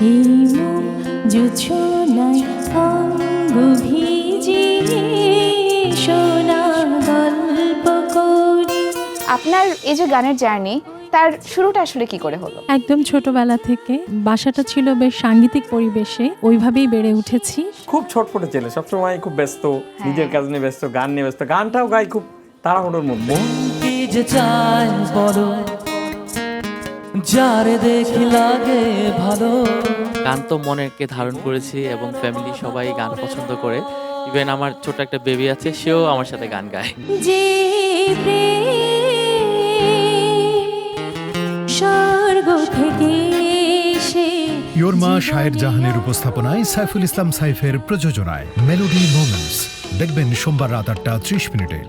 এই মন জুছনায় অঙ্গ ভিজিয়ে সোনা গল্প করি আপনার এই যে গানের জার্নি তার শুরুটা আসলে কি করে হলো? একদম ছোটবেলা থেকে বাসাটা ছিল বেশ সাংগীতিক পরিবেশে ওইভাবেই বেড়ে উঠেছি। খুব ছটফটে ছেলে সবসময় খুব ব্যস্ত নিজের কাজ নিয়ে ব্যস্ত গান নিয়ে ব্যস্ত গানটাও গাই খুব তাড়াহুড়োর মধ্যে। যে চাই বলো যারে দেখি লাগে ভালো। গান তো মনেরকে ধারণ করেছি এবং ফ্যামিলি সবাই গান পছন্দ করে। ইভেন আমার ছোট একটা বেবি আছে সেও আমার সাথে গান গায়। যে প্রেম স্বর্গ থেকে এসে ইয়োর মা শায়ের জাহানের উপস্থাপনায় সাইফুল ইসলাম সাইফের প্রযোজনায়। মেলোডি মোমেন্টস দেখবেন সোমবার রাত আটটা ত্রিশ মিনিটে।